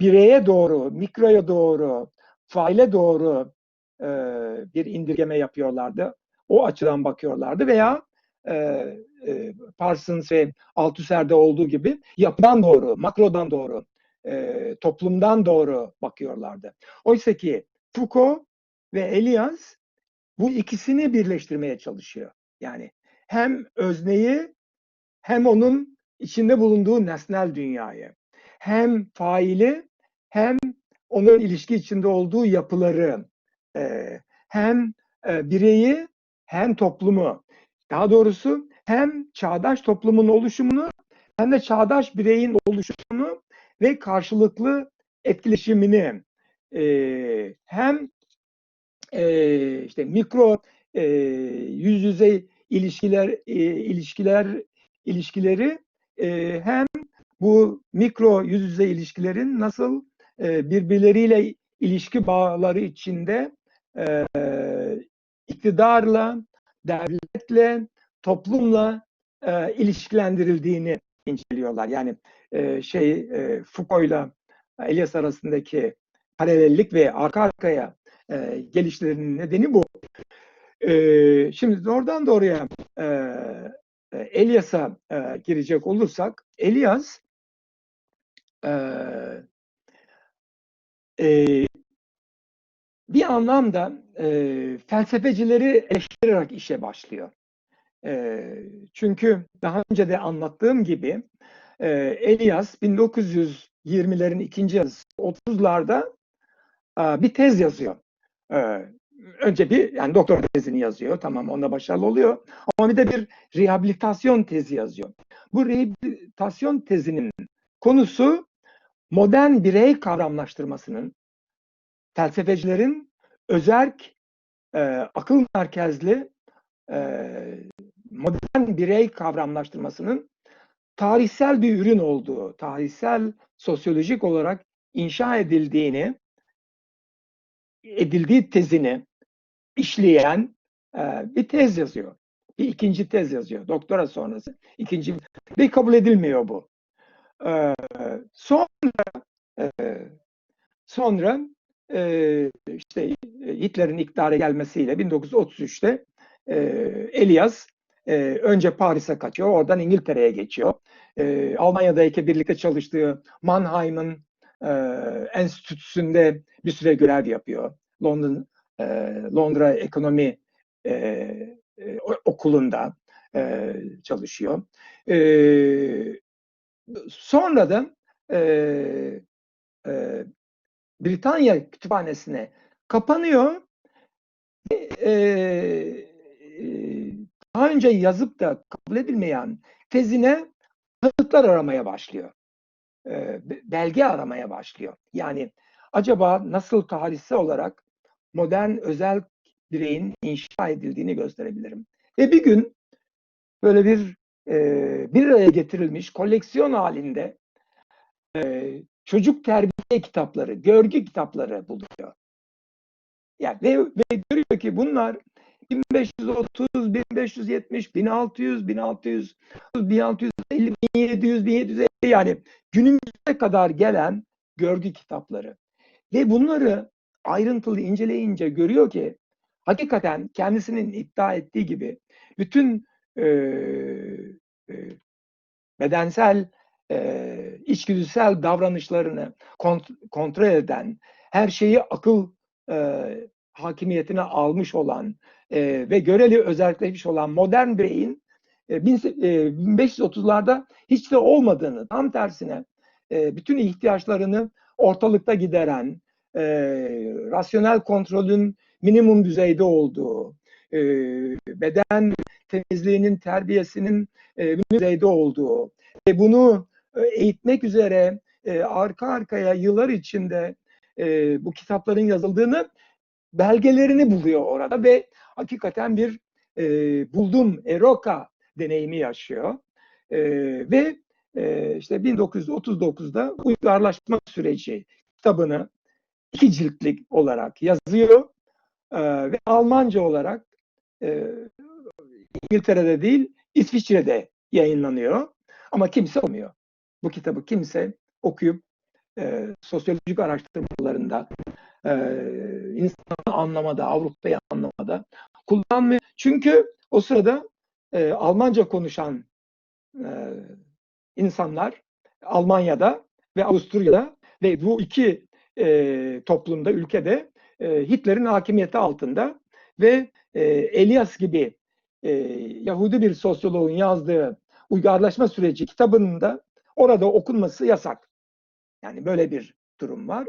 bireye doğru, mikroya doğru, faile doğru e, bir indirgeme yapıyorlardı. O açıdan bakıyorlardı veya e, e, Parsons ve Althusser'de olduğu gibi yapıdan doğru, makrodan doğru, e, toplumdan doğru bakıyorlardı. Oysa ki Foucault ve Elias bu ikisini birleştirmeye çalışıyor. Yani hem özneyi hem onun içinde bulunduğu nesnel dünyayı, hem faili hem onun ilişki içinde olduğu yapıları, e, hem e, bireyi hem toplumu, daha doğrusu hem çağdaş toplumun oluşumunu hem de çağdaş bireyin oluşumunu ve karşılıklı etkileşimini e, hem e, işte mikro e, yüz yüze ilişkiler e, ilişkiler ilişkileri e, hem bu mikro yüz yüze ilişkilerin nasıl e, birbirleriyle ilişki bağları içinde e, iktidarla, devletle, toplumla e, ilişkilendirildiğini inceliyorlar. Yani şey e, Foucault'la Elias arasındaki paralellik ve arka arkaya gelişlerinin nedeni bu. Şimdi oradan doğruya Elias'a girecek olursak, Elias e, bir anlamda e, felsefecileri eleştirerek işe başlıyor. E, çünkü daha önce de anlattığım gibi e, Elias 1920'lerin ikinci yarısı 30'larda e, bir tez yazıyor. E, önce bir yani doktor tezini yazıyor. Tamam onda başarılı oluyor. Ama bir de bir rehabilitasyon tezi yazıyor. Bu rehabilitasyon tezinin konusu modern birey kavramlaştırmasının felsefecilerin özerk, e, akıl merkezli e, modern birey kavramlaştırmasının tarihsel bir ürün olduğu, tarihsel sosyolojik olarak inşa edildiğini, edildiği tezini işleyen e, bir tez yazıyor. Bir ikinci tez yazıyor. Doktora sonrası. ikinci ve kabul edilmiyor bu. E, sonra e, sonra e, işte Hitler'in iktidara gelmesiyle 1933'te e, Elias e, önce Paris'e kaçıyor. Oradan İngiltere'ye geçiyor. E, Almanya'daki birlikte çalıştığı Mannheim'ın e, enstitüsünde bir süre görev yapıyor. London e, Londra Ekonomi e, Okulu'nda e, çalışıyor. E, sonra da e, e, Britanya kütüphanesine kapanıyor. E, daha önce yazıp da kabul edilmeyen tezine kanıtlar aramaya başlıyor. E, belge aramaya başlıyor. Yani acaba nasıl tarihsel olarak modern özel bireyin inşa edildiğini gösterebilirim. Ve bir gün böyle bir e, bir araya getirilmiş koleksiyon halinde e, çocuk terbiye kitapları, görgü kitapları buluyor. Yani ve, ve görüyor ki bunlar 1530, 1570, 1600, 1600, 1650, 1700, 1750 yani günümüze kadar gelen görgü kitapları. Ve bunları ayrıntılı inceleyince görüyor ki hakikaten kendisinin iddia ettiği gibi bütün e, bedensel e, içgüdüsel davranışlarını kont kontrol eden, her şeyi akıl e, hakimiyetine almış olan e, ve göreli özelleşmiş olan modern bireyin e, 1530'larda hiç de olmadığını, tam tersine e, bütün ihtiyaçlarını ortalıkta gideren, e, rasyonel kontrolün minimum düzeyde olduğu, e, beden temizliğinin, terbiyesinin e, düzeyde olduğu. Ve bunu e, eğitmek üzere e, arka arkaya yıllar içinde e, bu kitapların yazıldığını belgelerini buluyor orada ve hakikaten bir buldum eroka deneyimi yaşıyor. Ve işte 1939'da uygarlaşma süreci kitabını iki ciltlik olarak yazıyor ve Almanca olarak İngiltere'de değil İsviçre'de yayınlanıyor ama kimse okumuyor. Bu kitabı kimse okuyup e, sosyolojik araştırmalarında, e, insanı anlamada, Avrupa'yı anlamada kullanmıyor. Çünkü o sırada e, Almanca konuşan e, insanlar Almanya'da ve Avusturya'da ve bu iki e, toplumda, ülkede e, Hitler'in hakimiyeti altında ve e, Elias gibi e, Yahudi bir sosyoloğun yazdığı uygarlaşma süreci kitabının da orada okunması yasak. Yani böyle bir durum var.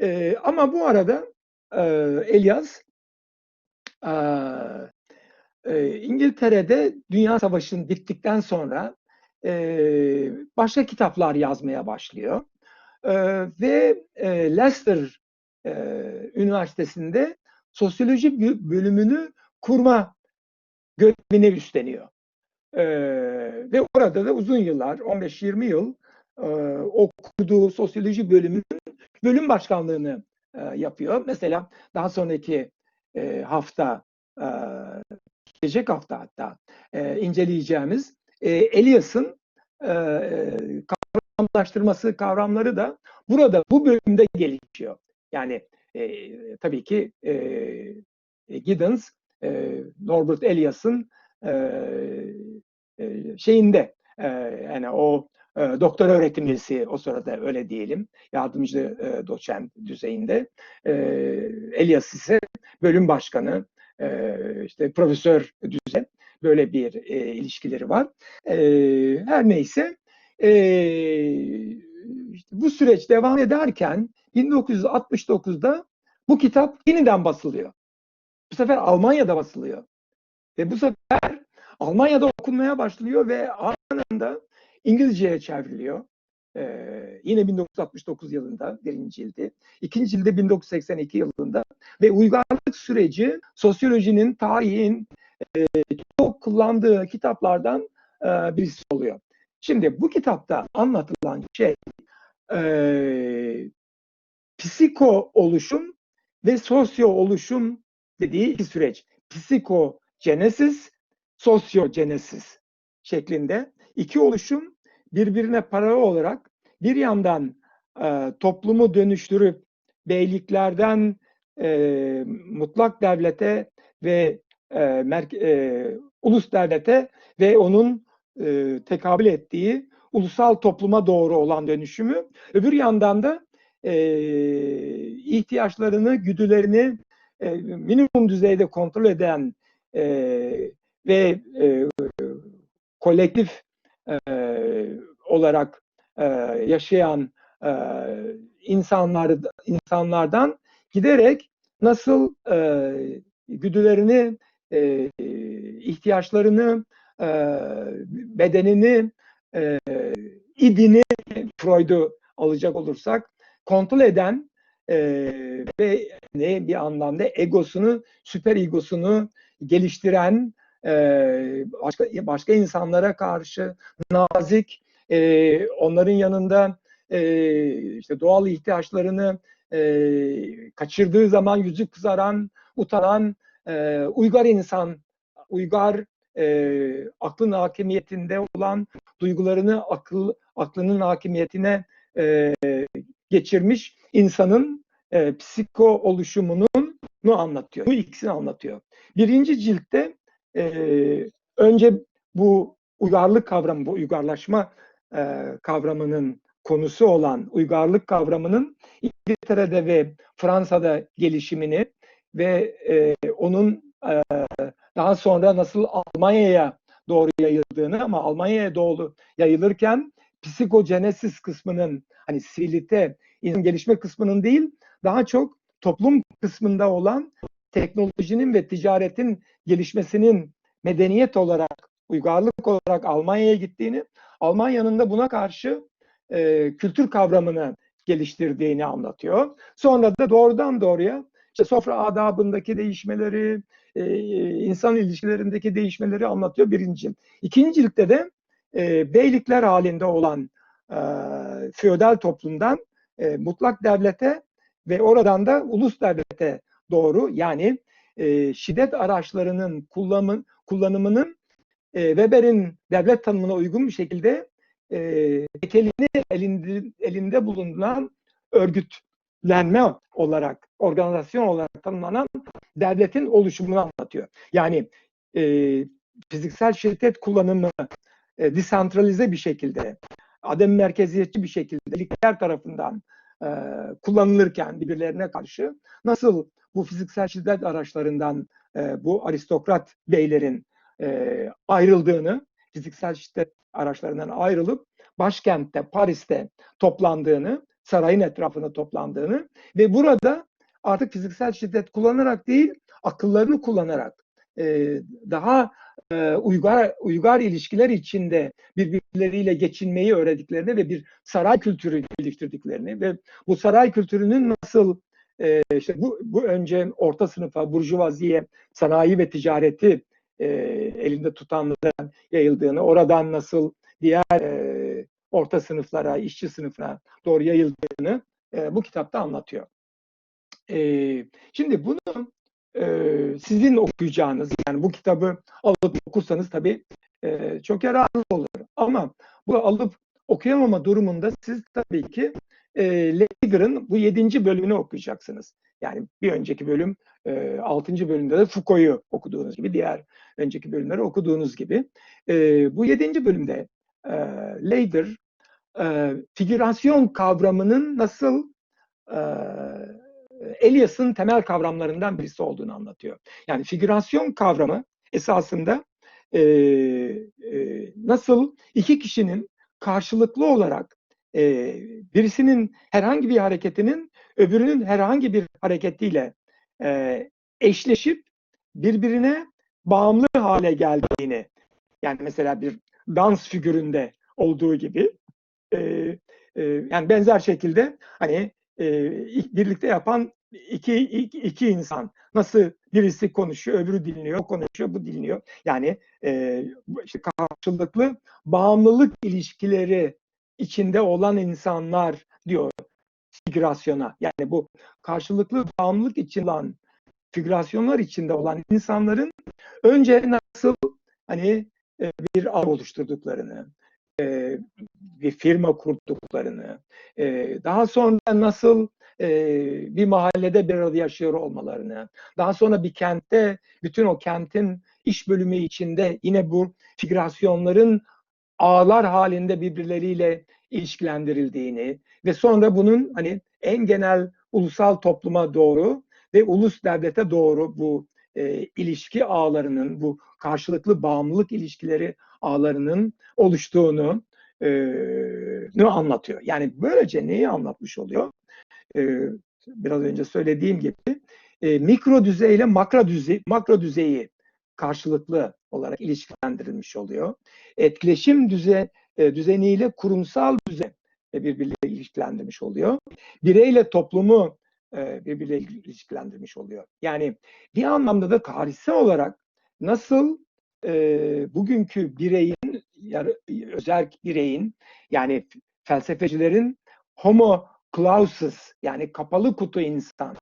E, ama bu arada e, Elias e, e, İngiltere'de Dünya Savaşı'nın bittikten sonra e, başka kitaplar yazmaya başlıyor. E, ve e, Leicester e, Üniversitesi'nde sosyoloji bölümünü kurma görevini üstleniyor. E, ve orada da uzun yıllar, 15-20 yıl e, o kurduğu sosyoloji bölümünün bölüm başkanlığını e, yapıyor. Mesela daha sonraki e, hafta, e, gelecek hafta hatta e, inceleyeceğimiz e, Elias'ın e, kavramlaştırması kavramları da burada bu bölümde gelişiyor. Yani e, tabii ki e, Giddens, e, Norbert Elias'ın e, e, şeyinde e, yani o e, doktor öğretim üyesi o sırada öyle diyelim yardımcı e, doçent düzeyinde e, Elias ise bölüm başkanı e, işte profesör düzey böyle bir e, ilişkileri var. E, her neyse e, işte bu süreç devam ederken 1969'da bu kitap yeniden basılıyor. Bu sefer Almanya'da basılıyor. Ve bu sefer Almanya'da okunmaya başlıyor ve anında İngilizceye çevriliyor. Ee, yine 1969 yılında birinci cildi. İkinci cilde 1982 yılında ve uygarlık süreci sosyolojinin, tarihin e, çok kullandığı kitaplardan e, birisi oluyor. Şimdi bu kitapta anlatılan şey e, psiko oluşum ve sosyo oluşum dediği iki süreç. Psikogenesis, sosyogenesis şeklinde iki oluşum birbirine paralel olarak bir yandan e, toplumu dönüştürüp beyliklerden e, mutlak devlete ve e, e, ulus devlete ve onun e, tekabül ettiği ulusal topluma doğru olan dönüşümü, öbür yandan da e, ihtiyaçlarını, güdülerini e, minimum düzeyde kontrol eden e, ve e, kolektif e, olarak e, yaşayan e, insanlar insanlardan giderek nasıl e, güdülerini, e, ihtiyaçlarını, e, bedenini, e, idini Freud'u alacak olursak kontrol eden e, ve ne bir anlamda egosunu, süper egosunu geliştiren e, başka başka insanlara karşı nazik, e, onların yanında e, işte doğal ihtiyaçlarını e, kaçırdığı zaman yüzü kızaran, utanan e, uygar insan, uygar e, aklın hakimiyetinde olan duygularını akıl aklının hakimiyetine e, geçirmiş insanın e, psiko oluşumunun nu anlatıyor. Bu ikisini anlatıyor. Birinci ciltte e, önce bu uygarlık kavramı, bu uygarlaşma e, kavramının konusu olan uygarlık kavramının İngiltere'de ve Fransa'da gelişimini ve e, onun e, daha sonra nasıl Almanya'ya doğru yayıldığını ama Almanya'ya doğru yayılırken psikogenesis kısmının hani sivilite, insan gelişme kısmının değil daha çok toplum kısmında olan teknolojinin ve ticaretin gelişmesinin medeniyet olarak, uygarlık olarak Almanya'ya gittiğini, Almanya'nın da buna karşı e, kültür kavramını geliştirdiğini anlatıyor. Sonra da doğrudan doğruya işte sofra adabındaki değişmeleri, e, insan ilişkilerindeki değişmeleri anlatıyor birinci cilt. İkinci ciltte de e, beylikler halinde olan e, feodal toplumdan e, mutlak devlete ve oradan da ulus devlete doğru yani e, şiddet araçlarının kullanımın, kullanımının e, Weber'in devlet tanımına uygun bir şekilde e, tekelini elinde, elinde bulunan örgütlenme olarak, organizasyon olarak tanımlanan devletin oluşumunu anlatıyor. Yani e, fiziksel şiddet kullanımı e, disantralize bir şekilde, adem merkeziyetçi bir şekilde ligler tarafından e, kullanılırken birbirlerine karşı. Nasıl bu fiziksel şiddet araçlarından e, bu aristokrat beylerin e, ayrıldığını, fiziksel şiddet araçlarından ayrılıp başkentte, Paris'te toplandığını, sarayın etrafında toplandığını ve burada artık fiziksel şiddet kullanarak değil, akıllarını kullanarak e, daha e, uygar uygar ilişkiler içinde birbirleriyle geçinmeyi öğrendiklerini ve bir saray kültürü geliştirdiklerini ve bu saray kültürünün nasıl e, işte bu, bu önce orta sınıfa, burjuvaziye, sanayi ve ticareti e, elinde tutanlara yayıldığını, oradan nasıl diğer e, orta sınıflara, işçi sınıfına doğru yayıldığını e, bu kitapta anlatıyor. E, şimdi bunu e, sizin okuyacağınız, yani bu kitabı alıp okursanız tabii e, çok yararlı olur. Ama bu alıp okuyamama durumunda siz tabii ki e, Lager'ın bu yedinci bölümünü okuyacaksınız. Yani bir önceki bölüm e, altıncı bölümde de Foucault'u okuduğunuz gibi, diğer önceki bölümleri okuduğunuz gibi. E, bu yedinci bölümde e, Lager e, figürasyon kavramının nasıl e, Elias'ın temel kavramlarından birisi olduğunu anlatıyor. Yani figürasyon kavramı esasında e, e, nasıl iki kişinin karşılıklı olarak e, birisinin herhangi bir hareketinin öbürünün herhangi bir hareketiyle e, eşleşip birbirine bağımlı hale geldiğini yani mesela bir dans figüründe olduğu gibi e, e, yani benzer şekilde hani e, birlikte yapan iki, iki, iki insan nasıl birisi konuşuyor öbürü dinliyor o konuşuyor bu dinliyor yani e, işte karşılıklı bağımlılık ilişkileri içinde olan insanlar diyor figürasyona. Yani bu karşılıklı bağımlılık için olan figürasyonlar içinde olan insanların önce nasıl hani e, bir ağ oluşturduklarını, e, bir firma kurduklarını, e, daha sonra nasıl bir mahallede bir arada yaşıyor olmalarını, daha sonra bir kentte bütün o kentin iş bölümü içinde yine bu figürasyonların ağlar halinde birbirleriyle ilişkilendirildiğini ve sonra bunun hani en genel ulusal topluma doğru ve ulus devlete doğru bu e, ilişki ağlarının, bu karşılıklı bağımlılık ilişkileri ağlarının oluştuğunu e, anlatıyor. Yani böylece neyi anlatmış oluyor? E, biraz önce söylediğim gibi e, mikro düzeyle makro düzey makro düzeyi karşılıklı olarak ilişkilendirilmiş oluyor. Etkileşim düze, e, düzeniyle kurumsal düzen birbiriyle ilişkilendirmiş oluyor. Bireyle toplumu e, birbiriyle ilişkilendirmiş oluyor. Yani bir anlamda da tarihsel olarak nasıl e, bugünkü bireyin, yarı, özel bireyin yani felsefecilerin homo clausus yani kapalı kutu insan,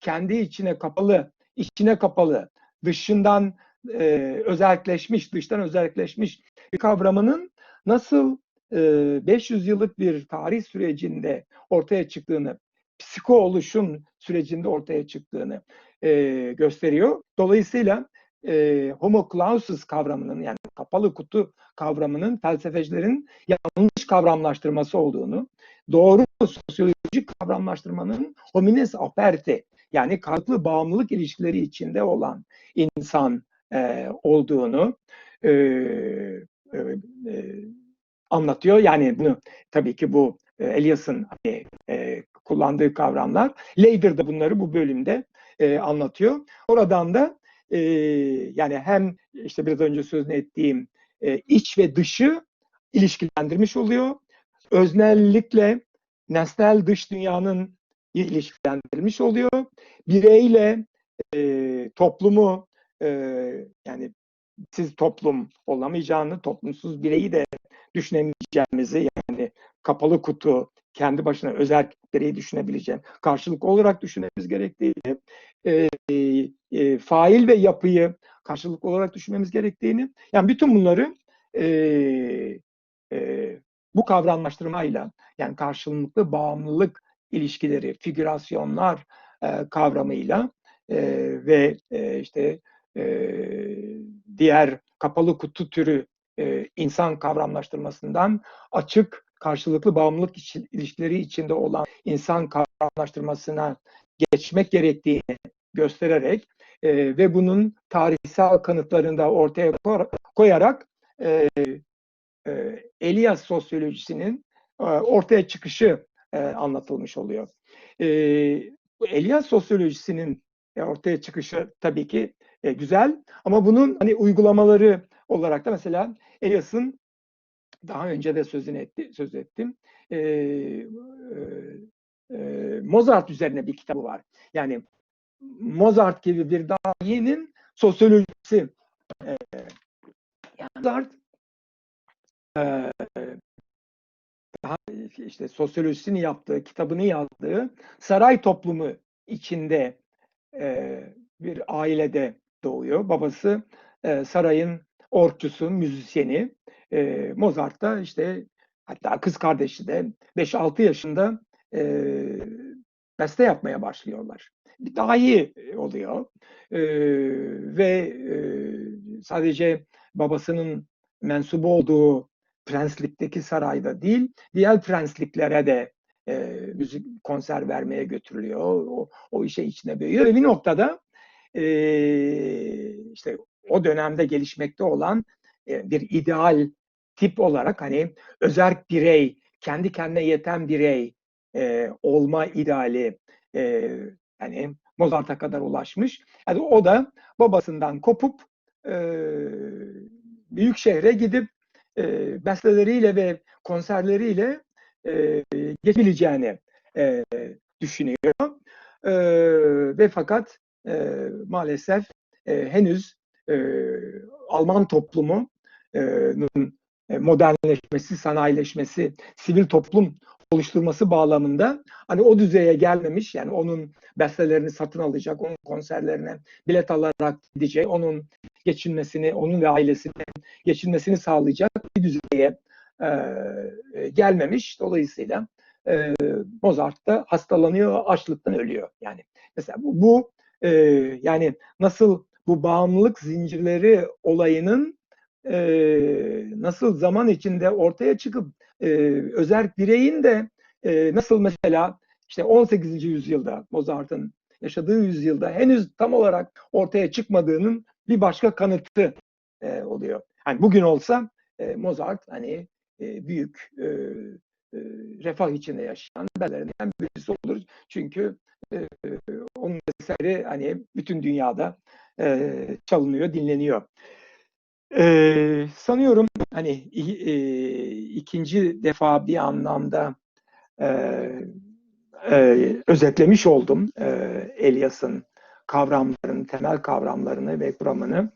kendi içine kapalı, içine kapalı, dışından e, özelleşmiş, dıştan özelleşmiş bir kavramının nasıl e, 500 yıllık bir tarih sürecinde ortaya çıktığını, psiko oluşum sürecinde ortaya çıktığını e, gösteriyor. Dolayısıyla e, homo clausus kavramının yani kapalı kutu kavramının felsefecilerin yanlış kavramlaştırması olduğunu, doğru sosyolojik kavramlaştırmanın homines aperte yani karşılıklı bağımlılık ilişkileri içinde olan insan e, olduğunu e, e, e, anlatıyor. Yani bunu tabii ki bu e, Elias'ın hani, e, kullandığı kavramlar. Leiber de bunları bu bölümde e, anlatıyor. Oradan da e, yani hem işte biraz önce sözünü ettiğim e, iç ve dışı ilişkilendirmiş oluyor. Öznellikle nesnel dış dünyanın ilişkilendirilmiş oluyor. Bireyle e, toplumu e, yani siz toplum olamayacağını, toplumsuz bireyi de düşünemeyeceğimizi yani kapalı kutu, kendi başına özel bireyi düşünebileceğim, karşılık olarak düşünmemiz gerektiğini, e, e, fail ve yapıyı karşılık olarak düşünmemiz gerektiğini, yani bütün bunları e, e, bu kavramlaştırmayla yani karşılıklı bağımlılık ilişkileri, figürasyonlar e, kavramıyla e, ve e, işte e, diğer kapalı kutu türü e, insan kavramlaştırmasından açık karşılıklı bağımlılık ilişkileri içinde olan insan kavramlaştırmasına geçmek gerektiğini göstererek e, ve bunun tarihsel kanıtlarını da ortaya koyarak e, e, Elias sosyolojisinin e, ortaya çıkışı e, anlatılmış oluyor. E, Elias sosyolojisinin ortaya çıkışı tabii ki e, güzel ama bunun hani uygulamaları olarak da mesela Elias'ın daha önce de sözünü etti, söz ettim. E, e, Mozart üzerine bir kitabı var. Yani Mozart gibi bir dahinin sosyolojisi. E, Mozart e, daha işte sosyolojisini yaptığı, kitabını yazdığı saray toplumu içinde e, bir ailede doğuyor. Babası e, sarayın orkçusu, müzisyeni. E, Mozart da işte hatta kız kardeşi de 5-6 yaşında e, beste yapmaya başlıyorlar. Bir dahi oluyor e, ve e, sadece babasının mensubu olduğu prenslikteki sarayda değil, diğer prensliklere de e, müzik konser vermeye götürülüyor. O, o işe içine büyüyor ve bir noktada e, işte o dönemde gelişmekte olan e, bir ideal tip olarak hani özerk birey, kendi kendine yeten birey e, olma ideali e, yani Mozart'a kadar ulaşmış. Yani o da babasından kopup e, büyük şehre gidip e, besteleriyle ve konserleriyle e, geçebileceğini e, düşünüyor. E, ve fakat e, maalesef e, henüz e, Alman toplumunun e, modernleşmesi, sanayileşmesi, sivil toplum oluşturması bağlamında hani o düzeye gelmemiş yani onun bestelerini satın alacak, onun konserlerine bilet alarak gidecek, onun geçinmesini, onun ve ailesinin geçinmesini sağlayacak bir düzeye e, gelmemiş. Dolayısıyla e, Mozart da hastalanıyor, açlıktan ölüyor. Yani mesela bu, bu e, yani nasıl bu bağımlılık zincirleri olayının e, nasıl zaman içinde ortaya çıkıp e, özel bireyin de e, nasıl mesela işte 18. yüzyılda Mozart'ın yaşadığı yüzyılda henüz tam olarak ortaya çıkmadığının bir başka kanıtı e, oluyor. Hani bugün olsa e, Mozart hani e, büyük e, e, refah içinde yaşayan belirlerinden birisi olur. Çünkü e, onun eseri hani bütün dünyada e, çalınıyor, dinleniyor. E, sanıyorum hani e, ikinci defa bir anlamda e, e, özetlemiş oldum e, Elias'ın kavramlarını, temel kavramlarını ve kuramını.